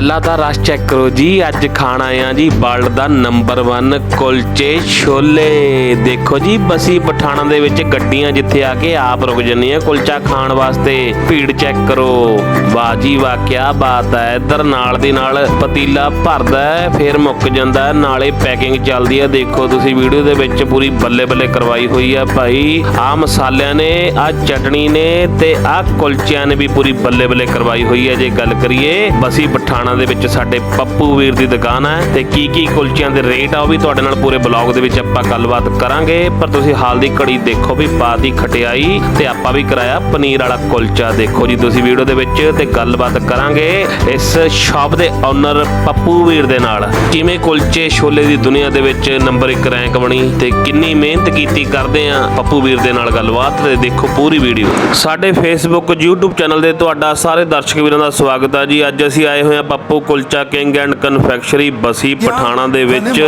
ਪਹਿਲਾਂ ਤਾਂ ਰਸ ਚੈੱਕ ਕਰੋ ਜੀ, ਅੱਜ ਖਾਣ ਆਏ ਆ ਜੀ, ਵਰਲਡ ਦਾ ਨੰਬਰ 1 ਕੁਲਚੇ ਛੋਲੇ। ਦੇਖੋ ਜੀ, ਬਸੀ ਪਠਾਣਾ ਦੇ ਵਿੱਚ ਗੱਡੀਆਂ ਜਿੱਥੇ ਆ ਕੇ ਆਪ ਰੁਕ ਜੰਨੀਆਂ ਕੁਲਚਾ ਖਾਣ ਵਾਸਤੇ। ਭੀੜ ਚੈੱਕ ਕਰੋ। ਵਾਹ ਜੀ ਵਾਹ ਕੀ ਬਾਤ ਹੈ। ਇੱਧਰ ਨਾਲ ਦੀ ਨਾਲ ਪਤੀਲਾ ਭਰਦਾ ਹੈ, ਫਿਰ ਮੁੱਕ ਜਾਂਦਾ ਹੈ, ਨਾਲੇ ਪੈਕਿੰਗ ਚੱਲਦੀ ਹੈ। ਦੇਖੋ ਤੁਸੀਂ ਵੀਡੀਓ ਦੇ ਵਿੱਚ ਪੂਰੀ ਬੱਲੇ ਬੱਲੇ ਕਰਵਾਈ ਹੋਈ ਆ ਭਾਈ। ਆ ਮਸਾਲਿਆਂ ਨੇ, ਆ ਚਟਣੀ ਨੇ ਤੇ ਆ ਕੁਲਚਿਆਂ ਨੇ ਵੀ ਪੂਰੀ ਬੱਲੇ ਬੱਲੇ ਕਰਵਾਈ ਹੋਈ ਹੈ, ਜੇ ਗੱਲ ਕਰੀਏ ਬਸੀ ਪਠਾਣਾ ਦੇ ਵਿੱਚ ਸਾਡੇ ਪੱਪੂ ਵੀਰ ਦੀ ਦੁਕਾਨ ਹੈ ਤੇ ਕੀ ਕੀ ਕੁਲਚਿਆਂ ਦੇ ਰੇਟ ਆ ਉਹ ਵੀ ਤੁਹਾਡੇ ਨਾਲ ਪੂਰੇ ਬਲੌਗ ਦੇ ਵਿੱਚ ਆਪਾਂ ਗੱਲਬਾਤ ਕਰਾਂਗੇ। ਪਰ ਤੁਸੀਂ ਹਾਲ ਦੀ ਘੜੀ ਦੇਖੋ ਵੀ ਪਾਤੀ ਖਟਿਆਈ ਤੇ ਆਪਾਂ ਵੀ ਕਰਾਇਆ ਪਨੀਰ ਵਾਲਾ ਕੁਲਚਾ। ਦੇਖੋ ਜੀ, ਤੁਸੀਂ ਵੀਡੀਓ ਦੇ ਵਿੱਚ ਤੇ ਗੱਲਬਾਤ ਕਰਾਂਗੇ ਇਸ ਸ਼ਾਪ ਦੇ ਓਨਰ ਪੱਪੂ ਵੀਰ ਦੇ ਨਾਲ। ਕਿਵੇਂ ਕੁਲਚੇ ਛੋਲੇ ਦੀ ਦੁਨੀਆ ਦੇ ਵਿੱਚ ਨੰਬਰ 1 ਰੈਂਕ ਬਣੀ ਤੇ ਕਿੰਨੀ ਮਿਹਨਤ ਕੀਤੀ ਕਰਦੇ ਆ ਪੱਪੂ ਵੀਰ ਦੇ ਨਾਲ ਗੱਲਬਾਤ ਤੇ ਦੇਖੋ ਪੂਰੀ ਵੀਡੀਓ। ਸਾਡੇ ਫੇਸਬੁੱਕ YouTube ਚੈਨਲ ਦੇ ਤੁਹਾਡਾ ਸਾਰੇ ਦਰਸ਼ਕ ਵੀਰਾਂ ਦਾ ਸਵਾਗਤ ਆ ਜੀ। ਅੱਜ ਅਸੀਂ ਆਏ ਹੋਏ ਆ Pappu Kulcha king and confectionery Bassi Pathana ਦੇ ਵਿੱਚ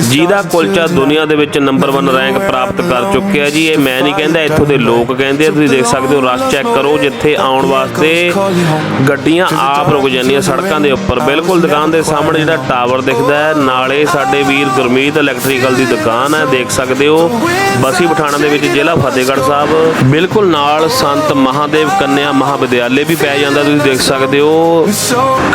ਜਿਹਦਾ ਕੁਲਚਾ ਦੁਨੀਆ ਦੇ ਵਿੱਚ ਨੰਬਰ 1 ਰੈਂਕ ਪ੍ਰਾਪਤ ਕਰ ਚੁੱਕਿਆ ਜੀ। ਇਹ ਮੈਂ ਨਹੀਂ ਕਹਿੰਦਾ ਇੱਥੋਂ ਦੇ ਲੋਕ ਕਹਿੰਦੇ ਆ ਤੁਸੀਂ ਦੇਖ ਸਕਦੇ ਹੋ ਰਸ਼ ਚੈੱਕ ਕਰੋ ਜਿੱਥੇ ਆਉਣ ਵਾਸਤੇ ਗੱਡੀਆਂ ਆਪ ਰੁਕ ਜਾਂਦੀਆਂ ਸੜਕਾਂ ਦੇ ਉੱਪਰ। ਬਿਲਕੁਲ ਦੁਕਾਨ ਦੇ ਸਾਹਮਣੇ ਜਿਹੜਾ ਟਾਵਰ ਦਿਖਦਾ ਹੈ ਨਾਲੇ ਸਾਡੇ ਵੀਰ ਗੁਰਮੀਤ ਇਲੈਕਟ੍ਰੀਕਲ ਦੀ ਦੁਕਾਨ ਹੈ ਦੇਖ ਸਕਦੇ ਹੋ। ਬਸੀ ਪਠਾਣਾ ਦੇ ਵਿੱਚ ਜ਼ਿਲ੍ਹਾ ਫਤਿਹਗੜ੍ਹ ਸਾਹਿਬ। ਬਿਲਕੁਲ ਨਾਲ ਸੰਤ ਮਹਾਦੇਵ ਕੰਨਿਆ ਮਹਾਵਿਦਿਆਲੇ ਵੀ ਪੈ ਜਾਂਦਾ ਤੁਸੀਂ ਦੇਖ ਸਕਦੇ ਹੋ।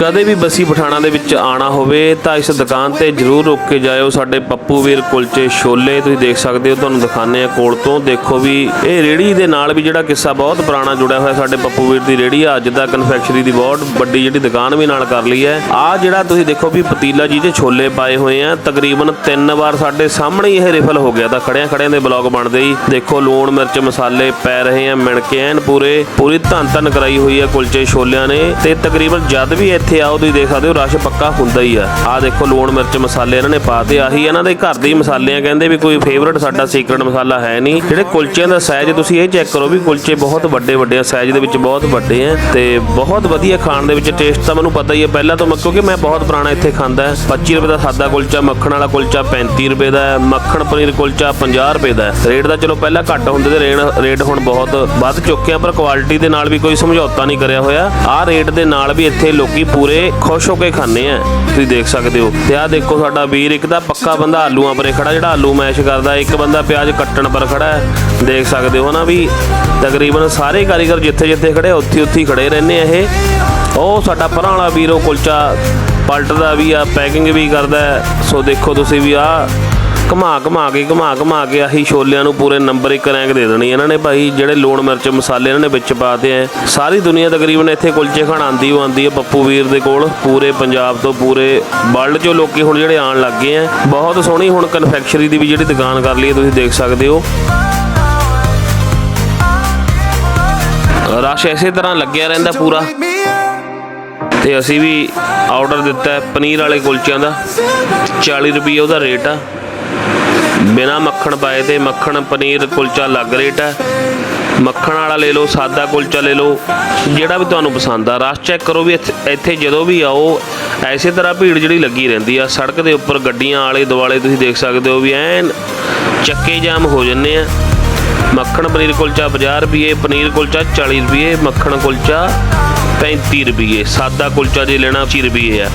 ਕਦੇ ਵੀ ਬਸੀ ਪਠਾਣਾ ਦੇ ਵਿੱਚ ਆਣਾ ਹੋਵੇ ਤਾਂ ਇਸ ਦੁਕਾਨ ਤੇ ਜਰੂਰ ਰੁਕ ਕੇ ਜਾਇਓ। ਸਾਡੇ ਪੱਪੂ ਵੀਰ ਕੁਲਚੇ ਛੋਲੇ ਤੁਸੀਂ ਦੇਖ ਸਕਦੇ ਹੋ, ਤੁਹਾਨੂੰ ਦਿਖਾਣੇ ਆ ਕੋਲ ਤੋਂ। ਦੇਖੋ ਵੀ ਇਹ ਰੇੜੀ ਦੇ ਨਾਲ ਵੀ ਜਿਹੜਾ ਕਿੱਸਾ ਬਹੁਤ ਪੁਰਾਣਾ ਜੁੜਿਆ ਹੋਇਆ ਸਾਡੇ ਪੱਪੂ ਵੀਰ ਦੀ ਰੇੜੀ ਆ। ਅੱਜ ਦਾ ਕਨਫੈਕਸ਼ਨਰੀ ਦੀ ਬਹੁਤ ਵੱਡੀ ਜਿਹੜੀ ਦੁਕਾਨ ਵੀ ਨਾਲ ਕਰ ਲਈ ਹੈ। ਆ ਜਿਹੜਾ ਤੁਸੀਂ ਦੇਖੋ ਵੀ ਪਤੀਲਾ ਜੀ ਜਿਹਦੇ ਛੋਲੇ ਪਾਏ ਹੋਏ ਆ। ਤਕਰੀਬਨ ਤਿੰਨ ਵਾਰ ਸਾਡੇ ਸਾਹਮਣੇ ਇਹ ਰਿਫਲ ਹੋ ਗਿਆ ਤਾਂ ਖੜਿਆਂ ਖੜਿਆਂ ਦੇ ਬਲੌਗ ਬਣਦੇ ਹੀ। ਦੇਖੋ ਲੂਣ, ਮਿਰਚ, ਮਸਾਲੇ ਪੈ ਰਹੇ ਆ ਮਿਣ ਕੇ ਐਨ ਪੂਰੇ। ਪੂਰੀ ਧੰਨ ਧੰਨ ਕਰਾਈ ਹੋਈ ਹੈ ਕੁਲਚੇ ਛੋਲਿਆਂ ਨੇ। ਤੇ ਤਕਰੀਬਨ ਜਦ ਵੀ ਇੱਥੇ ਆਓ ਤੁਸੀਂ ਦੇਖ ਸਕਦੇ ਹੋ, ਰਸ਼ ਪੱਕਾ ਹੁੰਦਾ ਹੀ ਆ। ਆ ਦੇਖੋ, ਲੂਣ ਮਿਰਚ ਮਸਾਲੇ ਇਹਨਾਂ ਨੇ ਪਾਤੇ ਆਹੀ ਇਹਨਾਂ ਦੇ ਘਰ ਦੇ ਹੀ ਮਸਾਲੇ ਆ ਕਹਿੰਦੇ ਵੀ ਕੋਈ ਫੇਵਰਟ ਸਾਡਾ ਸੀਕ੍ਰੇਟ ਮਸਾਲਾ ਹੈ ਨਹੀਂ। ਜਿਹੜੇ ਕੁਲਚਿਆਂ ਦਾ ਸਾਈਜ਼ ਤੁਸੀਂ ਇਹ ਚੈੱਕ ਕਰੋ ਵੀ ਕੁਲਚੇ ਬਹੁਤ ਵੱਡੇ ਵੱਡੇ ਆ ਸਾਈਜ਼ ਦੇ ਵਿੱਚ ਬਹੁਤ ਵੱਡੇ ਆ ਤੇ ਬਹੁਤ ਵਧੀਆ ਖਾਣ ਦੇ ਵਿੱਚ ਟੇਸਟ ਤਾਂ ਮੈਨੂੰ ਪਤਾ ਹੀ ਹੈ ਪਹਿਲਾਂ ਤੋਂ ਕਿਉਂਕਿ ਮੈਂ ਬਹੁਤ ਪੁਰਾਣਾ ਇੱਥੇ ਖਾਂਦਾ 25 ਰੁਪਏ ਦਾ ਸਾਦਾ ਕੁਲਚਾ, ਮੱਖਣ ਵਾਲਾ ਕੁਲਚਾ 35 ਰੁਪਏ ਦਾ ਮੱਖਣ ਪਨੀਰ ਕੁਲਚਾ 50 ਰੁਪਏ ਦਾ ਰੇਟ ਤਾਂ ਚਲੋ ਪਹਿਲਾਂ ਘੱਟ ਹੁੰਦੇ ਤੇ ਰੇਟ ਰੇਟ ਹੁਣ ਬਹੁਤ ਵੱਧ ਚੁੱਕੇ ਆ, ਪਰ ਕੁਆਲਿਟੀ ਦੇ ਨਾਲ ਵੀ ਕੋਈ ਸਮਝੌਤਾ ਨਹੀਂ ਕਰਿਆ ਹੋਇਆ। ਆਹ ਰੇਟ ਦੇ ਨਾਲ ਵੀ ਇੱਥੇ ਲੋਕੀ ਪੂਰੇ ਖੁਸ਼ ਹੋ ਕੇ ਖਾਂਦੇ ਆ। ਤੁਸੀਂ ਦੇਖ ਸਕਦੇ ਹੋ। ਤੇ ਆਹ ਦੇਖੋ ਸਾਡਾ ਵੀਰ, ਇੱਕ ਤਾਂ ਪੱਕਾ ਬੰਦਾ ਆਲੂਆਂ ਪਰੇ ਖੜਾ, ਜਿਹੜਾ ਆਲੂ ਮੈਸ਼ ਕਰਦਾ, ਇੱਕ ਬੰਦਾ ਪਿਆਜ਼ ਕੱਟਣ ਪਰ ਖੜਾ ਹੈ। ਦੇਖ ਸਕਦੇ ਹੋ ਨਾ ਵੀ ਤਕਰੀਬਨ ਸਾਰੇ ਕਾਰੀਗਰ ਜਿੱਥੇ ਜਿੱਥੇ ਖੜੇ ਉੱਥੇ ਉੱਥੇ ਖੜੇ ਰਹਿੰਦੇ ਆ ਇਹ। ਉਹ ਸਾਡਾ ਪਰਾਂ ਵਾਲਾ ਵੀਰ, ਉਹ ਕੁਲਚਾ ਪਲਟਦਾ ਵੀ ਆ, ਪੈਕਿੰਗ ਵੀ ਕਰਦਾ ਸੋ ਦੇਖੋ ਤੁਸੀਂ ਵੀ ਆ ਘਮਾ ਘੁਮਾ ਕੇ, ਘਮਾ ਘੁਮਾ ਕੇ ਆਹੀ ਛੋਲਿਆਂ ਨੂੰ ਪੂਰੇ ਨੰਬਰ 1 ਰੈਂਕ ਦੇ ਦੇਣੀ ਇਹਨਾਂ ਨੇ ਭਾਈ, ਜਿਹੜੇ ਲੂਣ ਮਿਰਚ ਮਸਾਲੇ ਇਹਨਾਂ ਨੇ ਵਿੱਚ ਪਾਤੇ ਐ। ਸਾਰੀ ਦੁਨੀਆ ਤਕਰੀਬਨ ਇੱਥੇ ਕੁਲਚੇ ਖਾਣ ਆਂਦੀ ਉਹ ਆਂਦੀ ਹੈ ਪੱਪੂ ਵੀਰ ਦੇ ਕੋਲ। ਪੂਰੇ ਪੰਜਾਬ ਤੋਂ ਪੂਰੇ ਵਰਲਡ 'ਚੋਂ ਲੋਕੀ ਹੁਣ ਜਿਹੜੇ ਆਣ ਲੱਗ ਗਏ ਐ। ਬਹੁਤ ਸੋਹਣੀ ਹੁਣ ਕਨਫੈਕਸ਼ਨਰੀ ਦੀ ਵੀ ਜਿਹੜੀ ਦੁਕਾਨ ਕਰ ਲਈ ਤੁਸੀਂ ਦੇਖ ਸਕਦੇ ਹੋ ਰਸ਼ ਇਸੇ ਤਰ੍ਹਾਂ ਲੱਗਿਆ ਰਹਿੰਦਾ ਪੂਰਾ। ਤੇ ਅਸੀਂ ਵੀ ਆਰਡਰ ਦਿੱਤਾ ਪਨੀਰ ਵਾਲੇ ਕੁਲਚਿਆਂ ਦਾ। 40 ਰੁਪਏ ਉਹਦਾ ਰੇਟ ਆ। ਬਿਨਾ ਮੱਖਣ ਪਾਏ ਤੇ ਮੱਖਣ ਪਨੀਰ ਕੁਲਚਾ ਲੱਗ ਰੇਟ ਹੈ। ਮੱਖਣ ਵਾਲਾ ਲੈ ਲਓ, ਸਾਦਾ ਕੁਲਚਾ ਲੈ ਲਓ, ਜਿਹੜਾ ਵੀ ਤੁਹਾਨੂੰ ਪਸੰਦ ਆ। ਰਸ਼ ਚੈੱਕ ਕਰੋ ਵੀ ਇੱਥੇ- ਇੱਥੇ ਜਦੋਂ ਵੀ ਆਓ, ਐਸੇ ਤਰ੍ਹਾਂ ਭੀੜ ਜਿਹੜੀ ਲੱਗੀ ਰਹਿੰਦੀ ਆ। ਸੜਕ ਦੇ ਉੱਪਰ ਗੱਡੀਆਂ ਆਲੇ ਦੁਆਲੇ ਤੁਸੀਂ ਦੇਖ ਸਕਦੇ ਹੋ ਵੀ ਐਨ ਚੱਕੇ ਜਾਮ ਹੋ ਜੰਨੇ ਆ। ਮੱਖਣ ਪਨੀਰ ਕੁਲਚਾ 50 ਰੁਪਏ, ਪਨੀਰ ਕੁਲਚਾ 40 ਰੁਪਏ, ਮੱਖਣ ਕੁਲਚਾ 35 ਰੁਪਏ। ਸਾਦਾ ਕੁਲਚਾ ਜੇ ਲੈਣਾ 25 ਰੁਪਏ ਆ।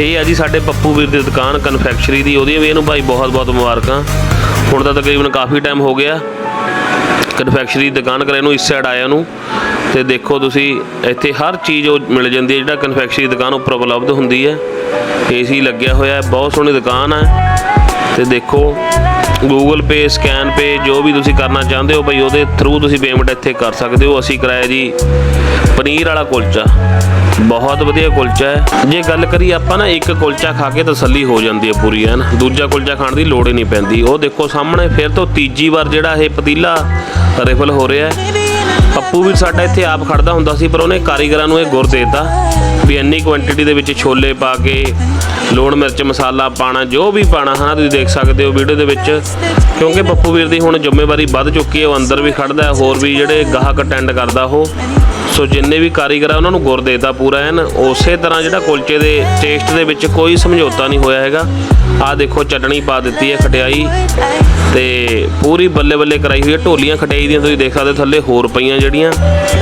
ਇਹ ਆ ਜੀ ਸਾਡੇ ਪੱਪੂ ਵੀਰ ਦੀ ਦੁਕਾਨ ਕਨਫੈਕਸ਼ਰੀ ਦੀ ਉਹਦੀ ਵੀ ਇਹਨੂੰ ਭਾਈ ਬਹੁਤ ਬਹੁਤ ਮੁਬਾਰਕਾਂ। ਹੁਣ ਤਾਂ ਤਕਰੀਬਨ ਕਾਫੀ ਟਾਈਮ ਹੋ ਗਿਆ। ਕਨਫੈਕਸ਼ਰੀ ਦੀ ਦੁਕਾਨ ਕਰੇ ਨੂੰ ਇਸ ਸਾਈਡ ਆਇਆ ਨੂੰ। ਤੇ ਦੇਖੋ ਤੁਸੀਂ, ਇੱਥੇ ਹਰ ਚੀਜ਼ ਉਹ ਮਿਲ ਜਾਂਦੀ ਹੈ, ਜਿਹੜਾ ਕਨਫੈਕਸ਼ਰੀ ਦੀ ਦੁਕਾਨ ਉੱਪਰ ਉਪਲਬਧ ਹੁੰਦੀ ਹੈ। ਏਸੀ ਲੱਗਿਆ ਹੋਇਆ ਹੈ, ਬਹੁਤ ਸੋਹਣੀ ਦੁਕਾਨ ਹੈ। ਤੇ ਦੇਖੋ, Google Pay ਸਕੈਨ ਪੇ ਜੋ ਵੀ ਤੁਸੀਂ ਕਰਨਾ ਚਾਹੁੰਦੇ ਹੋ ਭਾਈ, ਉਹਦੇ ਥਰੂ ਤੁਸੀਂ ਪੇਮੈਂਟ ਇੱਥੇ ਕਰ ਸਕਦੇ ਹੋ। ਅਸੀਂ ਕਰਾਇਆ ਜੀ ਪਨੀਰ ਵਾਲਾ ਕੁਲਚਾ। ਬਹੁਤ ਵਧੀਆ ਕੁਲਚਾ ਹੈ। ਜੇ ਗੱਲ ਕਰੀਏ ਆਪਾਂ ਨਾ, ਇੱਕ ਕੁਲਚਾ ਖਾ ਕੇ ਤਸੱਲੀ ਹੋ ਜਾਂਦੀ ਹੈ ਪੂਰੀ ਐਨ ਦੂਜਾ ਕੁਲਚਾ ਖਾਣ ਦੀ ਲੋੜ ਹੀ ਨਹੀਂ ਪੈਂਦੀ। ਉਹ ਦੇਖੋ ਸਾਹਮਣੇ, ਫਿਰ ਤੋਂ ਤੀਜੀ ਵਾਰ ਜਿਹੜਾ ਇਹ ਪਤੀਲਾ ਰਿਫਲ ਹੋ ਰਿਹਾ ਹੈ। ਪੱਪੂ ਵੀ ਸਾਡਾ ਇੱਥੇ ਆਪ ਖੜਦਾ ਹੁੰਦਾ ਸੀ, ਪਰ ਉਹਨੇ ਕਾਰੀਗਰਾਂ ਨੂੰ ਇਹ ਗੁਰ ਦੇਤਾ ਵੀ ਇੰਨੀ ਕੁਆਂਟੀਟੀ ਦੇ ਵਿੱਚ ਛੋਲੇ ਪਾ ਕੇ, ਲੂਣ ਮਿਰਚ, ਮਸਾਲਾ ਪਾਣਾ, ਜੋ ਵੀ ਪਾਣਾ, ਹਨਾ? ਤੁਸੀਂ ਦੇਖ ਸਕਦੇ ਹੋ ਵੀਡੀਓ ਦੇ ਵਿੱਚ। ਕਿਉਂਕਿ ਪੱਪੂ ਵੀਰ ਦੀ ਹੁਣ ਜ਼ਿੰਮੇਵਾਰੀ ਵੱਧ ਚੁੱਕੀ ਹੈ, ਉਹ ਅੰਦਰ ਵੀ ਖੜਦਾ ਹੈ, ਹੋਰ ਵੀ ਜਿਹੜੇ ਗਾਹਕ ਅਟੈਂਡ ਕਰਦਾ ਉਹ। ਸੋ ਜਿੰਨੇ ਵੀ ਕਾਰੀਗਰ ਆ, ਉਹਨਾਂ ਨੂੰ ਗੁਰ ਦੇਤਾ ਪੂਰਾ ਐਨ। ਉਸੇ ਤਰ੍ਹਾਂ ਜਿਹੜਾ ਕੁਲਚੇ ਦੇ ਟੇਸਟ ਦੇ ਵਿੱਚ ਕੋਈ ਸਮਝੌਤਾ ਨਹੀਂ ਹੋਇਆ ਹੈਗਾ। ਆਹ ਦੇਖੋ, ਚਟਣੀ ਪਾ ਦਿੱਤੀ ਹੈ ਖਟਿਆਈ। ਤੇ ਪੂਰੀ ਬੱਲੇ ਬੱਲੇ ਕਰਾਈ ਹੋਈ ਹੈ। ਢੋਲੀਆਂ ਖਟਿਆਈ ਦੀਆਂ ਤੁਸੀਂ ਦੇਖ ਸਕਦੇ ਹੋ, ਥੱਲੇ ਹੋਰ ਪਈਆਂ ਜਿਹੜੀਆਂ।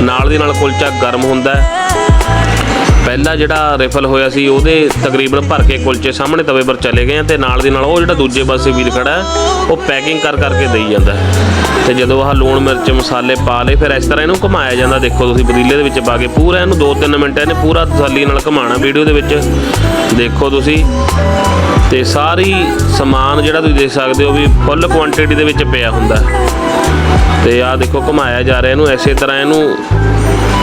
ਨਾਲ ਦੀ ਨਾਲ ਕੁਲਚਾ ਗਰਮ ਹੁੰਦਾ ਹੈ। ਪਹਿਲਾ ਜਿਹੜਾ ਰਿਫਲ ਹੋਇਆ ਸੀ, ਉਹਦੇ ਤਕਰੀਬਨ ਭਰ ਕੇ ਕੁਲਚੇ ਸਾਹਮਣੇ ਤਵੇ ਪਰ ਚਲੇ ਗਏ ਆ ਤੇ ਨਾਲ ਦੀ ਨਾਲ ਉਹ ਜਿਹੜਾ ਦੂਜੇ ਪਾਸੇ ਵੀਰ ਖੜਾ ਉਹ ਪੈਕਿੰਗ ਕਰ ਕਰਕੇ ਦੇਈ ਜਾਂਦਾ ਹੈ। ਤੇ ਜਦੋਂ ਆਹ ਲੂਣ ਮਿਰਚ ਮਸਾਲੇ ਪਾ ਲਏ, ਫਿਰ ਇਸ ਤਰ੍ਹਾਂ ਇਹਨੂੰ ਘੁਮਾਇਆ ਜਾਂਦਾ। ਦੇਖੋ ਤੁਸੀਂ ਪਤੀਲੇ ਦੇ ਵਿੱਚ ਪਾ ਕੇ ਪੂਰਾ ਇਹਨੂੰ 2-3 ਮਿੰਟ ਇਹਨੇ ਪੂਰਾ ਤਸੱਲੀ ਨਾਲ ਘੁਮਾਉਣਾ ਵੀਡੀਓ ਦੇ ਵਿੱਚ। ਦੇਖੋ ਤੁਸੀਂ, ਤੇ ਸਾਰੀ ਸਮਾਨ ਜਿਹੜਾ ਤੁਸੀਂ ਦੇਖ ਸਕਦੇ ਹੋ ਵੀ ਫੁੱਲ ਕੁਆਂਟੀਟੀ ਦੇ ਵਿੱਚ ਪਿਆ ਹੁੰਦਾ। ਹੈ। ਤੇ ਆਹ ਦੇਖੋ ਘੁਮਾਇਆ ਜਾ ਰਿਹਾ ਇਹਨੂੰ ਐਸੇ ਤਰ੍ਹਾਂ ਇਹਨੂੰ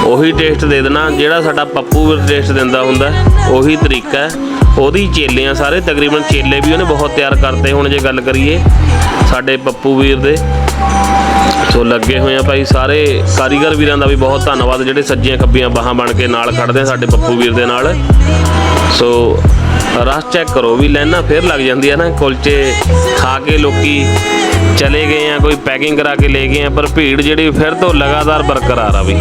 ਉਹੀ ਟੇਸਟ ਦੇ ਦੇਣਾ, ਜਿਹੜਾ ਸਾਡਾ ਪੱਪੂ ਵੀਰ ਟੇਸਟ ਦਿੰਦਾ ਹੁੰਦਾ। ਉਹੀ ਤਰੀਕਾ ਹੈ। ਉਹਦੀ ਚੇਲੇ ਆ ਸਾਰੇ ਤਕਰੀਬਨ ਚੇਲੇ ਵੀ ਉਹਨੇ ਬਹੁਤ ਤਿਆਰ ਕਰਤੇ ਹੁਣ ਜੇ ਗੱਲ ਕਰੀਏ, ਸਾਡੇ ਪੱਪੂ ਵੀਰ ਦੇ। ਸੋ ਲੱਗੇ ਹੋਏ ਆ ਭਾਈ ਸਾਰੇ ਕਾਰੀਗਰ ਵੀਰਾਂ ਦਾ ਵੀ ਬਹੁਤ ਧੰਨਵਾਦ, ਜਿਹੜੇ ਸੱਜੀਆਂ ਖੱਬੀਆਂ ਬਾਹਾਂ ਬਣ ਕੇ ਨਾਲ ਖੜਦੇ ਆ ਸਾਡੇ ਪੱਪੂ ਵੀਰ ਦੇ ਨਾਲ। ਸੋ ਰਸ ਚੈੱਕ ਕਰੋ ਵੀ ਲੈਣਾ ਫਿਰ ਲੱਗ ਜਾਂਦੀ ਹੈ ਨਾ, ਕੁਲਚੇ ਖਾ ਕੇ ਲੋਕੀ ਚਲੇ ਗਏ ਆ, ਕੋਈ ਪੈਕਿੰਗ ਕਰਾ ਕੇ ਲੈ ਗਏ ਆ, ਪਰ ਭੀੜ ਜਿਹੜੀ ਫਿਰ ਤੋਂ ਲਗਾਤਾਰ ਬਰਕਰਾਰ ਆ ਵੀ।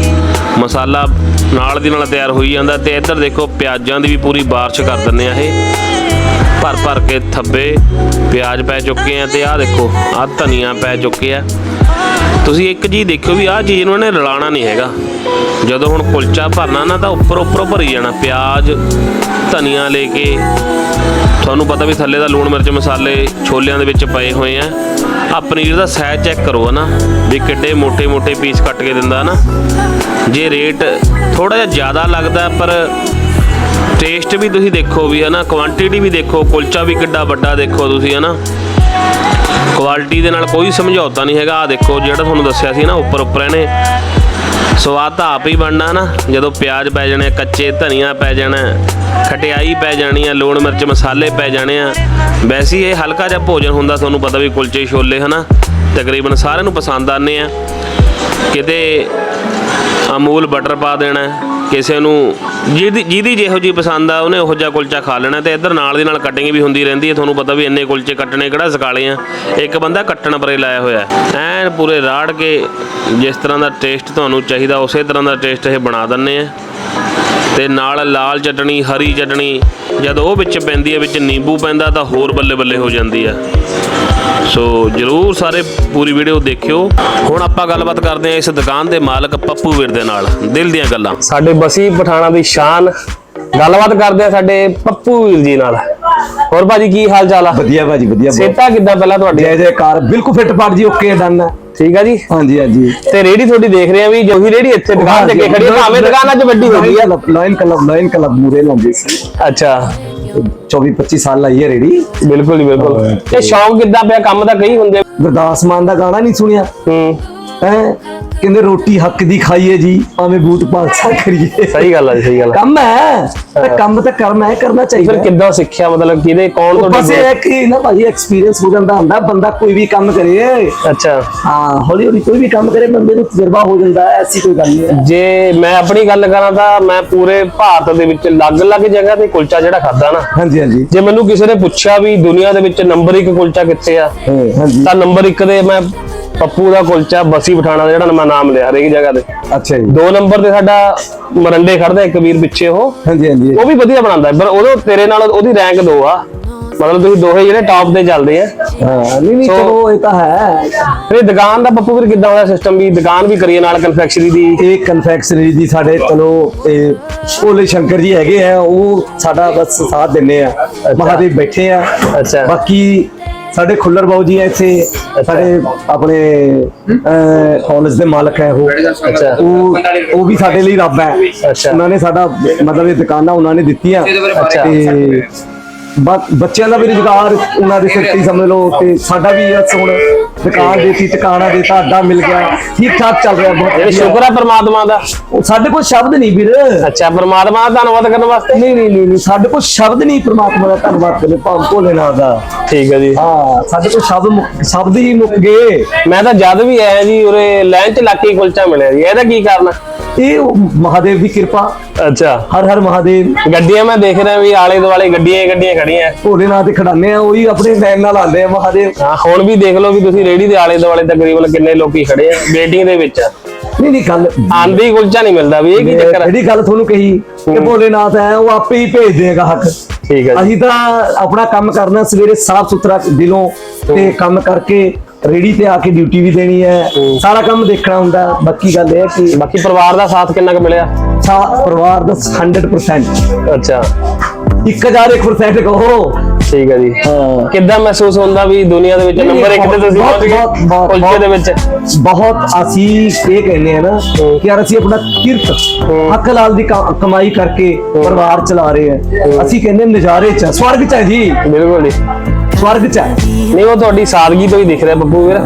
ਮਸਾਲਾ ਨਾਲ ਦੀ ਨਾਲ ਤਿਆਰ ਹੋਈ ਜਾਂਦਾ ਤੇ ਇੱਧਰ ਦੇਖੋ ਪਿਆਜ਼ਾਂ ਦੀ ਵੀ ਪੂਰੀ ਬਾਰਿਸ਼ ਕਰ ਦਿੰਦੇ ਆ ਇਹ। ਭਰ ਭਰ ਕੇ ਥੱਬੇ, ਪਿਆਜ਼ ਪੈ ਚੁੱਕੇ ਆ ਤੇ ਆਹ ਦੇਖੋ, ਆਹ ਧਨੀਆ ਪੈ ਚੁੱਕੇ ਆ। ਤੁਸੀਂ ਇੱਕ ਚੀਜ਼ ਦੇਖਿਓ ਵੀ ਆਹ ਚੀਜ਼ ਉਹਨਾਂ ਨੇ ਰਲਾਣਾ ਨਹੀਂ ਹੈਗਾ। ਜਦੋਂ ਹੁਣ ਕੁਲਚਾ ਭਰਨਾ ਨਾ ਤਾਂ ਉੱਪਰ ਉੱਪਰ ਭਰੀ ਜਾਣਾ, ਪਿਆਜ਼, ਧਨੀਆ ਲੈ ਕੇ। ਤੁਹਾਨੂੰ ਪਤਾ ਵੀ ਥੱਲੇ ਦਾ ਲੂਣ ਮਿਰਚ ਮਸਾਲੇ ਛੋਲਿਆਂ ਦੇ ਵਿੱਚ ਪਏ ਹੋਏ ਆ। ਆ ਪਨੀਰ ਦਾ ਸਾਈਜ਼ ਚੈੱਕ ਕਰੋ ਹਨਾ, ਵੀ ਕਿੱਡੇ ਮੋٹے-ਮੋٹے ਪੀਸ ਕੱਟ ਕੇ ਦਿੰਦਾ ਹਨਾ। ਜੇ ਰੇਟ ਥੋੜਾ ਜਿਹਾ ਜ਼ਿਆਦਾ ਲੱਗਦਾ, ਪਰ ਟੇਸਟ ਵੀ ਤੁਸੀਂ ਦੇਖੋ ਵੀ ਹਨਾ ਕੁਆਂਟੀਟੀ ਵੀ ਦੇਖੋ, ਕੁਲਚਾ ਵੀ ਕਿੱਡਾ ਵੱਡਾ ਦੇਖੋ ਤੁਸੀਂ ਹਨਾ। ਕੁਆਲਿਟੀ ਦੇ ਨਾਲ ਕੋਈ ਸਮਝੌਤਾ ਨਹੀਂ ਹੈਗਾ। ਆ ਦੇਖੋ, ਜਿਹੜਾ ਤੁਹਾਨੂੰ ਦੱਸਿਆ ਸੀ ਨਾ, ਉੱਪਰ ਉੱਪਰ ਇਹਨੇ ਸਵਾਦ ਤਾਂ ਆਪ ਹੀ ਬਣਨਾ ਨਾ। ਜਦੋਂ ਪਿਆਜ਼ ਪੈ ਜਾਣੇ, ਕੱਚੇ ਧਨੀਆ ਪੈ ਜਾਣਾ, ਖਟਿਆਈ ਪੈ ਜਾਣੀ ਆ, ਲੂਣ ਮਿਰਚ ਮਸਾਲੇ ਪੈ ਜਾਣੇ ਆ, ਵੈਸੇ ਇਹ ਹਲਕਾ ਜਿਹਾ ਭੋਜਨ ਹੁੰਦਾ, ਤੁਹਾਨੂੰ ਪਤਾ ਵੀ ਕੁਲਚੇ ਛੋਲੇ, ਹਨਾ? ਤਕਰੀਬਨ ਸਾਰਿਆਂ ਨੂੰ ਪਸੰਦ ਆਉਂਦੇ ਆ। ਕਿਤੇ ਅਮੂਲ ਬਟਰ ਪਾ ਦੇਣਾ ਕਿਸੇ ਨੂੰ ਜਿਹਦੀ ਜਿਹਦੀ ਜਿਹੋ ਜੀ ਪਸੰਦ ਆ, ਉਹਨੇ ਉਹੋ ਜਿਹਾ ਕੁਲਚਾ ਖਾ ਲੈਣਾ ਤੇ ਇੱਧਰ ਨਾਲ ਦੀ ਨਾਲ ਕਟਿੰਗ ਵੀ ਹੁੰਦੀ ਰਹਿੰਦੀ ਹੈ। ਤੁਹਾਨੂੰ ਪਤਾ ਵੀ ਇੰਨੇ ਕੁਲਚੇ ਕੱਟਣੇ ਕਿਹੜਾ ਸਕਾਲੇ ਆ। ਇੱਕ ਬੰਦਾ ਕੱਟਣ ਪਰੇ ਲਾਇਆ ਹੋਇਆ ਹੈ। ਐਨ ਪੂਰੇ ਰਾੜ ਕੇ ਜਿਸ ਤਰ੍ਹਾਂ ਦਾ ਟੇਸਟ ਤੁਹਾਨੂੰ ਚਾਹੀਦਾ, ਉਸੇ ਤਰ੍ਹਾਂ ਦਾ ਟੇਸਟ ਇਹ ਬਣਾ ਦਿੰਨੇ ਆ। ਤੇ ਨਾਲ ਲਾਲ ਚਟਣੀ ਹਰੀ ਚਟਣੀ ਜਦ ਉਹ ਵਿੱਚ ਪੈਂਦੀ ਹੈ ਵਿੱਚ ਨਿੰਬੂ ਪੈਂਦਾ ਤਾਂ ਹੋਰ ਬੱਲੇ ਬੱਲੇ ਹੋ ਜਾਂਦੀ ਆ ਸੋ ਜਰੂਰ ਸਾਰੇ ਪੂਰੀ ਵੀਡੀਓ ਦੇਖਿਓ। ਹੁਣ ਆਪਾਂ ਗੱਲਬਾਤ ਕਰਦੇ ਹਾਂ ਇਸ ਦੁਕਾਨ ਦੇ ਮਾਲਕ ਪੱਪੂ ਵੀਰ ਦੇ ਨਾਲ। ਦਿਲ ਦੀਆਂ ਗੱਲਾਂ। ਸਾਡੇ ਬਸੀ ਪਠਾਣਾ ਦੀ ਸ਼ਾਨ। ਗੱਲਬਾਤ ਕਰਦੇ ਆ ਸਾਡੇ ਪੱਪੂ ਵੀਰ ਜੀ ਨਾਲ। ਹੋਰ ਭਾਜੀ ਕੀ ਹਾਲ ਚਾਲ ਆ? ਵਧੀਆ ਭਾਜੀ ਵਧੀਆ। ਸੇਤਾ ਕਿੱਦਾਂ ਪਹਿਲਾਂ ਤੁਹਾਡੀ ਜੈ ਜੈਕਾਰ ਬਿਲਕੁਲ ਫਿੱਟ ਪਾਟ ਜੀ ਓਕੇ ਡਨ ਹੈ। ਠੀਕ ਆ ਜੀ? ਹਾਂਜੀ ਹਾਂਜੀ। ਤੇ ਰੇੜੀ ਤੁਹਾਡੀ ਦੇਖ ਰਹੇ ਆ ਵੀ ਜੋ ਹੀ ਰੇੜੀ ਇੱਥੇ ਦੁਕਾਨ ਤੇ ਅੱਗੇ ਖੜੀ ਆ ਭਾਵੇਂ ਦੁਕਾਨ ਅੱਜ ਵੱਡੀ ਹੋ ਗਈ ਆ ਲਾਈਨ ਕਲੱਬ ਲਾਈਨ ਕਲੱਬ ਮੂਰੇ ਲਾਉਂਦੇ ਸੀ। ਅੱਛਾ। 24 25 ਸਾਲ ਲਾਈ ਹੈ ਰੇੜੀ ਬਿਲਕੁਲ ਜੀ ਬਿਲਕੁਲ। ਤੇ ਸ਼ੌਂਕ ਕਿੱਦਾਂ ਪਿਆ? ਕੰਮ ਤਾਂ ਕਈ ਹੁੰਦੇ। ਗੁਰਦਾਸ ਮਾਨ ਦਾ ਗਾਣਾ ਨਹੀਂ ਸੁਣਿਆ। ਹੂੰ। ਹੈ? ਕਹਿੰਦੇ ਰੋਟੀ ਹੱਕ ਦੀ ਖਾਈਏ ਜੀ ਭਾਵੇਂ ਬੂਤ ਪਾਲਸਾ ਕਰੀਏ। ਸਹੀ ਗੱਲ ਆ ਜੀ ਸਹੀ ਗੱਲ ਆ। ਕੰਮ ਹੈ। ਤੇ ਕੰਮ ਤਾਂ ਕਰਨਾ ਹੈ ਕਰਨਾ ਫਿਰ ਚਾਹੀਦਾ ਕਿੱਦਾਂ ਸਿੱਖਿਆ ਮਤਲਬ ਕਿਹਦੇ ਕੌਣ ਬਸ ਤੁਹਾਡੇ ਇਹ ਕਿ ਨਾ ਭਾਜੀ ਐਕਸਪੀਰੀਅੰਸ ਹੋ ਜਾਂਦਾ ਹੁੰਦਾ ਬੰਦਾ ਕੋਈ ਵੀ ਕੰਮ ਕਰੇ। ਅੱਛਾ। ਹਾਂ ਹੌਲੀ ਹੌਲੀ ਕੋਈ ਵੀ ਕੰਮ ਕਰੇ ਬੰਦੇ ਨੂੰ ਤਜਰਬਾ ਹੋ ਜਾਂਦਾ ਐਸੀ ਕੋਈ ਗੱਲ ਨਹੀਂ ਜੇ ਮੈਂ ਆਪਣੀ ਗੱਲ ਕਰਾਂ ਤਾਂ ਮੈਂ ਪੂਰੇ ਭਾਰਤ ਦੇ ਵਿੱਚ ਅਲੱਗ-ਅਲੱਗ ਜਗ੍ਹਾ ਤੇ ਕੁਲਚਾ ਜਿਹੜਾ ਖਾਦਾ ਨਾ। ਹਾਂਜੀ ਹਾਂਜੀ। ਜੇ ਮੈਨੂੰ ਕਿਸੇ ਨੇ ਪੁੱਛਿਆ ਵੀ ਦੁਨੀਆ ਦੇ ਵਿੱਚ ਨੰਬਰ 1 ਕੁਲਚਾ ਕਿੱਥੇ ਆ ਤਾਂ ਨੰਬਰ 1 ਦੇ ਮੈਂ ਪੱਪੂ ਦਾ ਕੁਲਚਾ ਬਸੀ ਪਠਾਣਾ ਦਾ ਜਿਹੜਾ ਮੈਂ ਨਾਮ ਲਿਆ ਹਰੇਕ ਜਗ੍ਹਾ ਤੇ। ਅੱਛਾ ਜੀ। ਦੋ ਨੰਬਰ ਤੇ ਸਾਡਾ ਮਰੰਡੇ ਖੜਦਾ ਇੱਕ ਵੀਰ ਪਿੱਛੇ ਉਹ। ਹਾਂਜੀ ਹਾਂਜੀ। ਉਹ ਵੀ ਵਧੀਆ ਬਣਾਉਂਦਾ ਪਰ ਉਹਦੇ ਤੇਰੇ ਨਾਲ ਉਹਦੀ ਰੈਂਕ ਦੋ ਆ। ਮਤਲਬ ਤੁਸੀਂ ਦੋਹੇ ਜਿਹੜੇ ਟਾਪ ਤੇ ਚੱਲਦੇ ਆ। ਹਾਂ ਨਹੀਂ ਨਹੀਂ ਚਲੋ ਇਹ ਤਾਂ ਹੈ। ਫਿਰ ਦੁਕਾਨ ਦਾ ਪੱਪੂ ਵੀਰ ਕਿੱਦਾਂ ਹੋਇਆ ਸਿਸਟਮ ਵੀ ਦੁਕਾਨ ਵੀ ਕਰੀਏ ਨਾਲ ਕਨਫੈਕਸ਼ਨਰੀ ਦੀ? ਇਹ ਕਨਫੈਕਸ਼ਨਰੀ ਦੀ ਸਾਡੇ ਚਲੋ ਇਹ ਭੋਲੇ ਸ਼ੰਕਰ ਜੀ ਹੈਗੇ ਆ ਉਹ ਸਾਡਾ ਬਸ ਸਾਥ ਦਿੰਨੇ ਆ। ਮਹਾਦੇਵ ਬੈਠੇ ਆ। ਅੱਛਾ। ਬਾਕੀ ਸਾਡੇ ਖੁੱਲਰ ਬਾਊ ਜੀ ਆ ਇੱਥੇ ਸਾਡੇ ਆਪਣੇ ਕਾਲਜ ਦੇ ਮਾਲਕ ਹੈ ਉਹ ਅੱਛਾ। ਉਹ ਉਹ ਵੀ ਸਾਡੇ ਲਈ ਰੱਬ ਹੈ ਅੱਛਾ। ਉਹਨਾਂ ਨੇ ਸਾਡਾ ਮਤਲਬ ਇਹ ਦੁਕਾਨਾਂ ਉਹਨਾਂ ਨੇ ਦਿੱਤੀਆਂ। ਤੇ ਬੱਚਿਆਂ ਦਾ ਵੀ ਰੁਜ਼ਗਾਰ ਉਹਨਾਂ ਦੇ ਸਿਰ ਤੇ ਸਮਝ ਲਓ ਤੇ ਸਾਡਾ ਵੀ ਹੁਣ ਦੁਕਾਨ ਦੇਤੀ ਟਿਕਾਣਾ ਦੇਤਾ ਅੱਡਾ ਮਿਲ ਗਿਆ। ਠੀਕ ਠਾਕ ਚੱਲ ਰਿਹਾ ਬਹੁਤ ਇਹ ਵਧੀਆ। ਸ਼ੁਕਰ ਹੈ ਪ੍ਰਮਾਤਮਾ ਦਾ। ਉਹ ਸਾਡੇ ਕੋਲ ਸ਼ਬਦ ਨਹੀਂ ਵੀਰ। ਅੱਛਾ ਪ੍ਰਮਾਤਮਾ ਦਾ ਧੰਨਵਾਦ ਕਰਨ ਵਾਸਤੇ? ਨਹੀਂ ਨਹੀਂ ਨਹੀਂ ਨਹੀਂ, ਸਾਡੇ ਕੋਲ ਸ਼ਬਦ ਨਹੀਂ ਪ੍ਰਮਾਤਮਾ ਦਾ ਧੰਨਵਾਦ ਕਰੇ ਭਾਵ ਭੋਲੇਨਾਥ ਦਾ। ਠੀਕ ਹੈ ਜੀ। ਹਾਂ ਸਾਡੇ ਕੋਲ ਸ਼ਬਦ ਮੁੱਕ- ਸ਼ਬਦ ਹੀ ਮੁੱਕ ਗਏ। ਮੈਂ ਤਾਂ ਜਦ ਵੀ ਆਇਆ ਜੀ ਉਰੇ ਲਾਈਨ ਚ ਲੱਕੀ ਕੁਲਚਾ ਮਿਲਿਆ ਜੀ। ਇਹਦਾ ਕੀ ਕਾਰਨ? ਇਹ ਉਹ ਮਹਾਦੇਵ ਦੀ ਕਿਰਪਾ। ਅੱਛਾ। ਹਰ ਹਰ ਮਹਾਦੇਵ। ਗੱਡੀਆਂ ਮੈਂ ਦੇਖ ਰਿਹਾ ਵੀ ਆਲੇ ਦੁਆਲੇ ਗੱਡੀਆਂ ਹੀ ਗੱਡੀਆਂ ਖੜੀਆਂ ਭੋਲੇਨਾਥ ਦੇ ਖੜਾਨੇ ਆ ਉਹੀ ਆਪਣੇ ਲਾਈਨ ਨਾਲ ਆਉਂਦੇ ਆ ਮਹਾਦੇਵ। ਹਾਂ ਹੁਣ ਵੀ ਦੇਖ ਲਓ ਵੀ ਤੁਸੀਂ ਰੇੜੀ ਦੇ ਆਲੇ ਦੁਆਲੇ ਤਕਰੀਬਨ ਕਿੰਨੇ ਲੋਕੀ ਖੜੇ ਆ ਵੇਟਿੰਗ ਦੇ ਵਿੱਚ ਨਹੀਂ ਨਹੀਂ ਗੱਲ ਆਂਦੀ ਕੁਲਚਾ ਨਹੀਂ ਮਿਲਦਾ ਵੀ ਇਹ ਕੀ ਚੱਕਰ ਹੈ ਜਿਹੜੀ ਗੱਲ ਤੁਹਾਨੂੰ ਕਹੀ ਕਿ ਭੋਲੇਨਾਥ ਹੈ ਉਹ ਆਪੇ ਹੀ ਭੇਜ ਦੇਗਾ ਹੱਕ। ਠੀਕ ਹੈ ਅਸੀਂ ਤਾਂ ਆਪਣਾ ਕੰਮ ਕਰਨਾ ਸਵੇਰੇ ਸਾਫ਼ ਸੁਥਰਾ ਦਿਲੋਂ ਤੇ ਕੰਮ ਕਰਕੇ ਰੇੜੀ ਤੇ ਆ ਕੇ ਡਿਊਟੀ ਵੀ ਦੇਣੀ ਹੈ। ਸਾਰਾ ਕੰਮ ਦੇਖਣਾ ਹੁੰਦਾ ਬਾਕੀ ਗੱਲ ਇਹ ਹੈ ਕਿ ਬਾਕੀ ਪਰਿਵਾਰ ਦਾ ਸਾਥ ਕਿੰਨਾ ਕੁ ਮਿਲਿਆ? ਅੱਛਾ ਪਰਿਵਾਰ ਦਾ 100% ਅੱਛਾ। 1001% ਕਹੋ। ਠੀਕ ਹੈ ਜੀ। ਹਾਂ। ਕਿੱਦਾਂ ਮਹਿਸੂਸ ਹੁੰਦਾ ਵੀ ਦੁਨੀਆ ਦੇ ਵਿੱਚ ਨੰਬਰ 1 ਤੇ ਤੁਸੀਂ ਪਹੁੰਚ ਗਏ ਕੁਲਚੇ ਦੇ ਵਿੱਚ? ਬਹੁਤ ਅਸੀਂ ਇਹ ਕਹਿੰਦੇ ਆ ਨਾ ਕਿ ਯਾਰ ਅਸੀਂ ਆਪਣਾ ਕਿਰਤ ਹੱਕ ਲਾਲ ਦੀ ਕ- ਕਮਾਈ ਕਰਕੇ ਪਰਿਵਾਰ ਚਲਾ ਰਹੇ ਆ ਅਸੀਂ ਕਹਿੰਦੇ ਨਜ਼ਾਰੇ ਚ ਆ, ਸਵਰਗ ਚ ਹੈ ਜੀ। ਬਿਲਕੁਲ ਜੀ। ਸਵਰਗ ਚ ਹੈ ਨਹੀਂ ਉਹ ਤੁਹਾਡੀ ਸਾਦਗੀ ਤੋਂ ਹੀ ਦਿਖ ਰਿਹਾ ਬੱਬੂ ਵੀਰ।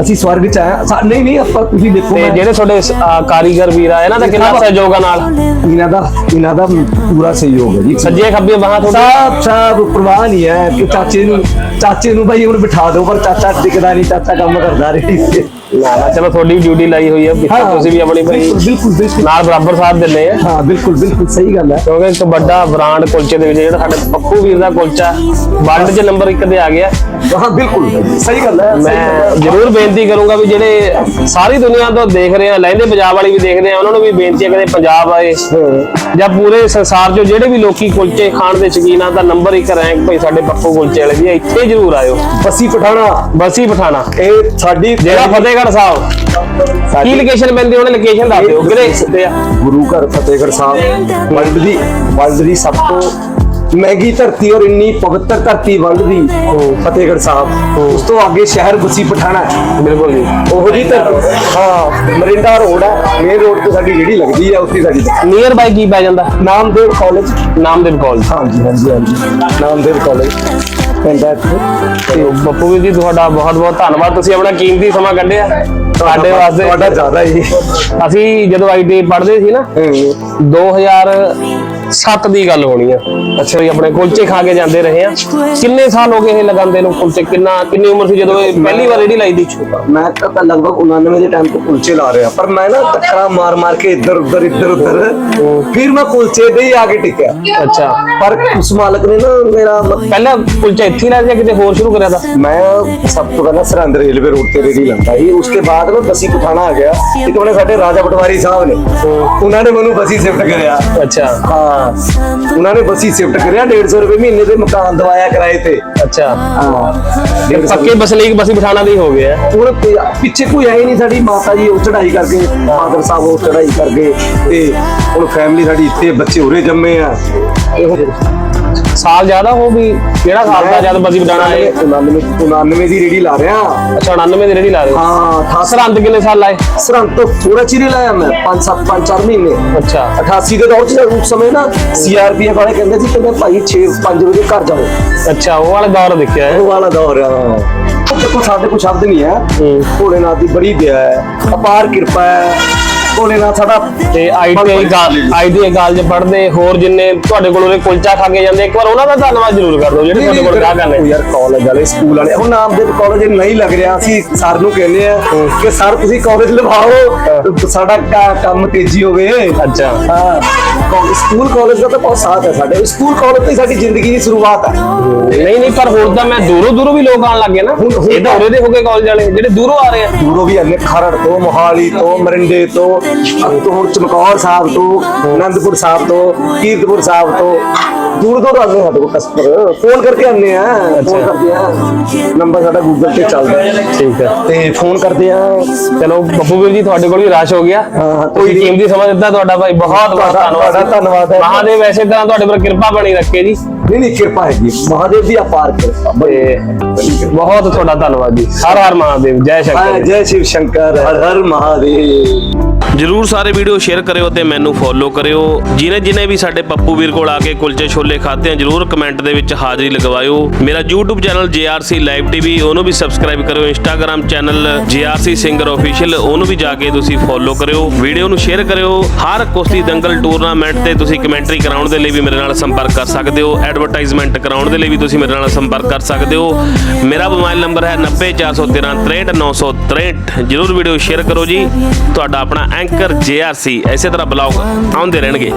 ਅਸੀਂ ਸਵਰਗ ਚ ਆ ਸਾ- ਨਹੀਂ ਨਹੀਂ ਆਪਾਂ ਤੁਸੀਂ ਦੇਖੋ ਤੇ ਮੈਂ- ਜਿਹੜੇ ਤੁਹਾਡੇ ਅਹ ਕਾਰੀਗਰ ਵੀਰ ਆ ਇਹਨਾਂ ਦਾ ਕਿੰਨਾ ਸਹਿਯੋਗ ਆ ਨਾਲ? ਇਹਨਾਂ ਦਾ ਇਹਨਾਂ ਦਾ ਪੂਰਾ ਸਹਿਯੋਗ ਹੈ ਜੀ। ਸੱਜੇ ਖੱਬੇ ਬਾਹਾਂ ਤੁਹਾਡੇ? ਸਭ ਸਭ ਪ੍ਰਵਾਹ ਨਹੀਂ ਹੈ ਕਿ ਚਾਚੇ ਨੂੰ ਚਾਚੇ ਨੂੰ ਭਾਈ ਹੁਣ ਬਿਠਾ ਦਿਓ ਪਰ ਚਾਚਾ ਟਿਕਦਾ ਨਹੀਂ ਚਾਚਾ ਕੰਮ ਕਰਦਾ ਰਹੀ। ਨਾ ਨਾ ਚਲੋ ਤੁਹਾਡੀ ਡਿਊਟੀ ਲਾਈ ਹੋਈ ਹੈ ਪਿੱਛੇ ਤੁਸੀਂ ਵੀ ਆਪਣੀ ਭਾਈ ਬਿਲਕੁਲ ਬਿਲਕੁਲ ਨਾਲ ਬਰਾਬਰ ਸਾਥ ਦਿੰਦੇ ਆ। ਹਾਂ ਬਿਲਕੁਲ ਬਿਲਕੁਲ ਸਹੀ ਗੱਲ ਹੈ। ਕਿਉਂਕਿ ਇੱਕ ਵੱਡਾ ਬ੍ਰਾਂਡ ਕੁਲਚੇ ਦੇ ਵਿੱਚ ਜਿਹੜਾ ਸਾਡੇ ਪੱਪੂ ਵੀਰ ਦਾ ਕੁਲਚਾ ਵਰਲਡ 'ਚ ਨੰਬਰ 1 ਤੇ ਆ ਗਿਆ। ਹਾਂ ਬਿਲਕੁਲ ਸਹੀ ਗੱਲ ਹੈ। ਮੈਂ ਜ਼ਰੂਰ ਬੇਨਤੀ ਕਰੂੰਗਾ ਵੀ ਜਿਹੜੇ ਸਾਰੀ ਦੁਨੀਆ ਤੋਂ ਦੇਖ ਰਹੇ ਆ ਲਹਿੰਦੇ ਪੰਜਾਬ ਵਾਲੀ ਵੀ ਦੇਖਦੇ ਆ ਉਹਨਾਂ ਨੂੰ ਵੀ ਬੇਨਤੀ ਹੈ ਕਿ ਪੰਜਾਬ ਆਏ। ਜਾਂ ਪੂਰੇ ਸੰਸਾਰ 'ਚੋਂ ਜਿਹੜੇ ਵੀ ਲੋਕੀ ਕੁਲਚੇ ਖਾਣ ਦੇ ਸ਼ੌਕੀਨ ਆ ਤਾਂ ਨੰਬਰ 1 ਰੈਂਕ ਭਾਈ ਸਾਡੇ ਪੱਪੂ ਕੁਲਚੇ ਵਾਲੇ ਦੀ। ਇੱਥੇ ਜ਼ਰੂਰ ਆਇਓ। ਬਸੀ ਪਠਾਣਾ। ਬਸੀ ਪਠਾਣਾ। ਇਹ ਸਾਡੀ ਜਿਹੜਾ ਫਤਿਹਗੜ੍ਹ ਸਾਹਿਬ। ਕੀ ਸਾਡੀ ਲੋਕੇਸ਼ਨ ਪੈਂਦੀ ਉਹਨੇ ਲੋਕੇਸ਼ਨ ਦੱਸ ਦਿਓ ਕਿਹੜੇ ਤੇ ਆ ਗੁਰੂ ਘਰ ਫਤਿਹਗੜ੍ਹ ਸਾਹਿਬ। ਵਰਲਡ ਦੀ ਵਰਲਡ ਦੀ ਸਭ ਤੋਂ ਮਹਿੰਗੀ ਧਰਤੀ ਔਰ ਇੰਨੀ ਪਵਿੱਤਰ ਧਰਤੀ ਵਰਲਡ ਦੀ ਫਤਿਹਗੜ੍ਹ ਸਾਹਿਬ। ਉਸ ਤੋਂ ਅੱਗੇ ਸ਼ਹਿਰ ਬਸੀ ਪਠਾਣਾ ਬਿਲਕੁਲ ਜੀ। ਉਹੋ ਜੀ ਧਰਤੀ ਹਾਂ ਮਰਿੰਡਾ ਰੋਡ ਹੈ। ਮੇਨ ਰੋਡ ਤੇ ਸਾਡੀ ਜਿਹੜੀ ਲੱਗਦੀ ਹੈ ਉੱਥੇ ਸਾਡੀ। ਨੀਅਰ ਬਾਈ ਕੀ ਪੈ ਜਾਂਦਾ? ਨਾਮਦੇਵ ਕਾਲਜ ਨਾਮਦੇਵ ਕਾਲਜ ਹਾਂਜੀ ਹਾਂਜੀ ਹਾਂਜੀ। ਨਾਮਦੇਵ ਕਾਲਜ ਪੈਂਦਾ ਇੱਥੇ। ਤੇ ਬੱਪੂ ਵੀਰ ਜੀ ਤੁਹਾਡਾ ਬਹੁਤ ਬਹੁਤ ਧੰਨਵਾਦ। ਤੁਸੀਂ ਆਪਣਾ ਕੀਮਤੀ ਸਮਾਂ ਕੱਢਿਆ। ਸਾਡੇ ਵਾਸਤੇ ਤੁਹਾਡਾ ਜ਼ਿਆਦਾ ਹੀ। ਅਸੀਂ ਜਦੋਂ ਆਈਟੀ ਪੜ੍ਹਦੇ ਸੀ ਨਾ 2007 ਦੀ ਗੱਲ ਹੋਣੀ ਆ। ਅੱਛਾ ਵੀ ਆਪਣੇ ਕੁਲਚੇ ਖਾ ਕੇ ਜਾਂਦੇ ਰਹੇ ਆ। ਕਿੰਨੇ ਸਾਲ ਹੋ ਗਏ ਇਹ ਲਗਾਉਂਦੇ ਨੂੰ ਕੁਲਚੇ? ਕਿੰਨਾ ਕਿੰਨੀ ਉਮਰ ਸੀ ਜਦੋਂ ਇਹ ਪਹਿਲੀ ਵਾਰ ਰੇੜੀ ਲਾਈ ਦੀ ਮੈਂ ਤਾਂ ਤਾਂ ਲਗਭਗ 99 ਦੇ ਟਾਈਮ ਤੋਂ ਕੁਲਚੇ ਲਾ ਰਿਹਾ। ਪਰ ਮੈਂ ਨਾ ਟੱਕਰਾਂ ਮਾਰ ਮਾਰ ਕੇ ਇੱਧਰ ਉੱਧਰ ਇੱਧਰ ਉੱਧਰ ਫਿਰ ਮੈਂ ਕੁਲਚੇ ਦੇ ਹੀ ਆ ਕੇ ਟਿਕਿਆ। ਅੱਛਾ। ਪਰ ਉਸ ਮਾਲਕ ਨੇ ਨਾ ਮੇਰਾ ਪਹਿਲਾਂ ਕੁਲਚਾ ਇੱਥੇ ਲਾਇਆ ਜਾਂ ਕਿਤੇ ਹੋਰ ਸ਼ੁਰੂ ਕਰਿਆ ਤਾਂ? ਮੈਂ ਸਭ ਤੋਂ ਪਹਿਲਾਂ ਸਰਹੰਦ ਰੇਲਵੇ ਰੋਡ ਤੇ ਰੇੜੀ ਲਾਂਦਾ ਸੀ। ਉਸ ਤੋਂ ਬਾਅਦ ਨਾ ਬਸੀ ਪਠਾਣਾ ਆ ਗਿਆ। ਇੱਕ ਉਹਨੇ ਸਾਡੇ ਰਾਜਾ ਪਟਵਾਰੀ ਸਾਹਿਬ ਨੇ। ਉਹਨਾਂ ਨੇ ਮੈਨੂੰ ਬਸੀ ਸ਼ਿਫਟ ਕਰਿਆ। ਅੱਛਾ। ਹਾਂ। ਉਹਨਾਂ ਨੇ ਬਸੀ ਸ਼ਿਫਟ ਕਰਿਆ 150 ਰੁਪਏ ਮਹੀਨੇ ਦੇ ਮਕਾਨ ਦਵਾਇਆ ਕਿਰਾਏ ਤੇ। ਅੱਛਾ। ਹਾਂ। ਤੇ ਪੱਕੇ ਬਸਲੀਕ ਬਸੀ ਪਠਾਣਾ ਦੇ ਹੀ ਹੋ ਗਏ ਆ ਹੁਣ ਪਿੱਛੇ ਕੋਈ ਹੈ ਹੀ ਨਹੀਂ ਸਾਡੀ ਮਾਤਾ ਜੀ ਉਹ ਚੜਾਈ ਕਰਕੇ ਫਾਦਰ ਸਾਹਿਬ ਉਹ ਚੜਾਈ ਕਰਕੇ ਤੇ ਹੁਣ ਫੈਮਿਲੀ ਸਾਡੀ ਇੱਥੇ ਬੱਚੇ ਉਰੇ ਜੰਮੇ ਆ। ਤੇ ਹੁਣ ਸਾਲ ਜ਼ਿਆਦਾ ਹੋ ਵੀ ਕਿਹੜਾ ਸਾਲ ਦਾ ਜਦ ਬਸੀ ਪਠਾਣਾ ਆਏ 99 99 ਦੀ ਰੇੜੀ ਲਾ ਰਿਹਾ। ਅੱਛਾ 99 ਦੀ ਰੇੜੀ ਲਾ ਰਹੇ ਹੋ? ਹਾਂ 88 ਸਰਹੰਦ ਕਿੰਨੇ ਸਾਲ ਲਾਏ? ਸਰਹੰਦ ਤੋਂ ਥੋੜਾ ਚਿਰ ਹੀ ਲਾਇਆ ਮੈਂ 5 7 5 4 ਮਹੀਨੇ। ਅੱਛਾ। 88 ਦੇ ਦੌਰ ਚ ਉਸ ਸਮੇਂ ਨਾ ਸੀਆਰਪੀਐਫ ਵਾਲੇ ਕਹਿੰਦੇ ਸੀ ਕਿ ਭਾਈ 6 5 ਵਜੇ ਘਰ ਜਾਓ। ਅੱਛਾ ਉਹ ਵਾਲਾ ਦੌਰ ਦੇਖਿਆ ਹੈ। ਉਹ ਵਾਲਾ ਦੌਰ ਆ ਦੇਖੋ ਸਾਡੇ ਕੋਲ ਸ਼ਬਦ ਨਹੀਂ ਹੈ। ਭੋਲੇਨਾਥ ਦੀ ਬੜੀ ਦਇਆ ਹੈ। ਅਪਾਰ ਕਿਰਪਾ ਹੈ। ਭੋਲੇਨਾਥ ਸਾਡਾ ਤੇ ਆਈਟੀਆਈ ਆਈਟੀਆਈ ਕਾਲਜ ਪੜ੍ਹਦੇ ਹੋਰ ਜਿੰਨੇ ਤੁਹਾਡੇ ਕੋਲ ਉਹਨੇ ਕੁਲਚਾ ਖਾ ਕੇ ਜਾਂਦੇ ਇੱਕ ਵਾਰ ਉਹਨਾਂ ਦਾ ਧੰਨਵਾਦ ਜ਼ਰੂਰ ਕਰ ਦਿਓ ਜਿਹੜੇ ਤੁਹਾਡੇ ਕੋਲ ਗਾਹ ਕਰਨੇ ਯਾਰ ਕਾਲਜ ਵਾਲੇ ਸਕੂਲ ਵਾਲੇ ਹੁਣ ਨਾਮਦੇਵ ਕਾਲਜ ਨਹੀਂ ਲੱਗ ਰਿਹਾ ਅਸੀਂ ਸਰ ਨੂੰ ਕਹਿੰਦੇ ਆ ਕਿ ਸਰ ਤੁਸੀਂ ਕਾਲਜ ਲਵਾਓ ਸਾਡਾ ਕੰਮ ਤੇਜ਼ੀ ਹੋਵੇ। ਅੱਛਾ। ਹਾਂ ਸਕੂਲ ਕਾਲਜ ਦਾ ਤਾਂ ਬਹੁਤ ਸਾਥ ਹੈ ਸਾਡੇ ਸਕੂਲ ਕਾਲਜ ਤੋਂ ਸਾਡੀ ਜ਼ਿੰਦਗੀ ਦੀ ਸ਼ੁਰੂਆਤ ਹੈ। ਨਹੀਂ ਨਹੀਂ ਪਰ ਹੁਣ ਤਾਂ ਮੈਂ ਦੂਰੋਂ ਦੂਰੋਂ ਵੀ ਲੋਕ ਆਉਣ ਲੱਗੇ ਨਾ। ਇਹ ਤਾਂ ਉਰੇ ਦੇ ਹੋ ਗਏ ਕਾਲਜ ਵਾਲੇ ਜਿਹੜੇ ਦੂਰੋਂ ਆ ਰਹੇ ਆ। ਦੂਰੋਂ ਵੀ ਆਨੇ ਖਰੜ ਤੋਂ ਮੋਹਾਲੀ ਤੋਂ ਮਰਿੰਡੇ ਤੋਂ ਤੋਂ ਚਮਕੌਰ ਸਾਹਿਬ ਤੋਂ ਆਨੰਦਪੁਰ ਸਾਹਿਬ ਤੋਂ ਕੀਰਤਪੁਰ ਸਾਹਿਬ ਤੋਂ ਦੂਰ ਦੂਰ ਆਉਂਦੇ ਸਾਡੇ ਕੋਲ ਕਸਟਮਰ ਫੋਨ ਕਰਕੇ ਆਉਂਦੇ ਆ ਫੋਨ ਕਰਦੇ ਆ। ਨੰਬਰ ਸਾਡਾ ਗੂਗਲ ਤੇ ਚੱਲਦਾ। ਠੀਕ ਹੈ। ਤੇ ਫੋਨ ਕਰਦੇ ਆ। ਚਲੋ ਬੱਬੂ ਵੀਰ ਜੀ ਤੁਹਾਡੇ ਕੋਲ ਵੀ ਰਸ਼ ਹੋ ਗਿਆ। ਕੋਈ ਕੀਮਤੀ ਸਮਾਂ ਦਿੱਤਾ ਤੁਹਾਡਾ ਭਾਈ ਬਹੁਤ ਬਹੁਤ ਧੰਨਵਾਦ। ਧੰਨਵਾਦ ਹੈ। ਮਹਾਦੇਵ ਐਸੇ ਤਰ੍ਹਾਂ ਤੁਹਾਡੇ ਪਰ ਕਿਰਪਾ ਬਣੀ ਰੱਖੇ ਜੀ। ਨਹੀਂ ਨਹੀਂ ਕਿਰਪਾ ਹੈ ਜੀ ਮਹਾਦੇਵ ਦੀ ਅਪਾਰ ਕਿਰਪਾ। ਬਹੁਤ ਤੁਹਾਡਾ ਧੰਨਵਾਦ ਜੀ। ਹਰ ਹਰ ਮਹਾਦੇਵ ਜੈ ਸ਼ੰਕਰ ਜੈ। ਸ਼ਿਵ ਸ਼ੰਕਰ ਹਰ ਹਰ ਮਹਾਦੇਵ। ਜਰੂਰ ਸਾਰੇ ਵੀਡੀਓ ਸ਼ੇਅਰ ਕਰਿਓ ਤੇ ਮੈਨੂੰ ਫੋਲੋ ਕਰਿਓ। ਜਿਨੇ ਜਿਨੇ ਵੀ ਸਾਡੇ ਪੱਪੂ ਵੀਰ ਕੋਲ ਆ ਕੇ ਕੁਲਚੇ ਛੋਲੇ ਖਾਦੇ ਆ ਜਰੂਰ ਕਮੈਂਟ ਦੇ ਵਿੱਚ ਹਾਜ਼ਰੀ ਲਗਵਾਇਓ। ਮੇਰਾ YouTube channel JRC Live TV ਉਹਨੂੰ ਵੀ ਸਬਸਕ੍ਰਾਈਬ ਕਰਿਓ। Instagram channel JRC Singer Official ਉਹਨੂੰ ਵੀ ਜਾ ਕੇ ਤੁਸੀਂ ਫੋਲੋ ਕਰਿਓ। ਵੀਡੀਓ ਨੂੰ ਸ਼ੇਅਰ ਕਰਿਓ। ਹਰ ਕੁਸ਼ਤੀ ਦੰਗਲ ਟੂਰਨਾਮੈਂਟ ਤੇ ਤੁਸੀਂ ਕਮੈਂਟਰੀ ਕਰਾਉਣ ਦੇ ਲਈ ਵੀ ਮੇਰੇ ਨਾਲ ਸੰਪਰਕ ਕਰ ਸਕਦੇ ਹੋ। ਐਡਵਰਟਾਈਜ਼ਮੈਂਟ ਕਰਾਉਣ ਦੇ ਲਈ ਵੀ ਤੁਸੀਂ ਮੇਰੇ ਨਾਲ ਸੰਪਰਕ ਕਰ ਸਕਦੇ ਹੋ। ਮੇਰਾ ਮੋਬਾਈਲ ਨੰਬਰ ਹੈ 90413 63963 ਜਰੂਰ ਵੀਡੀਓ ਸ਼ੇਅਰ ਕਰੋ ਜੀ। ਤੁਹਾਡਾ ਆਪਣਾ ਐਂਕਰ JRC ਐਸੇ ਤਰ੍ਹਾਂ ਬਲੌਗ ਆਉਂਦੇ ਰਹਿਣਗੇ।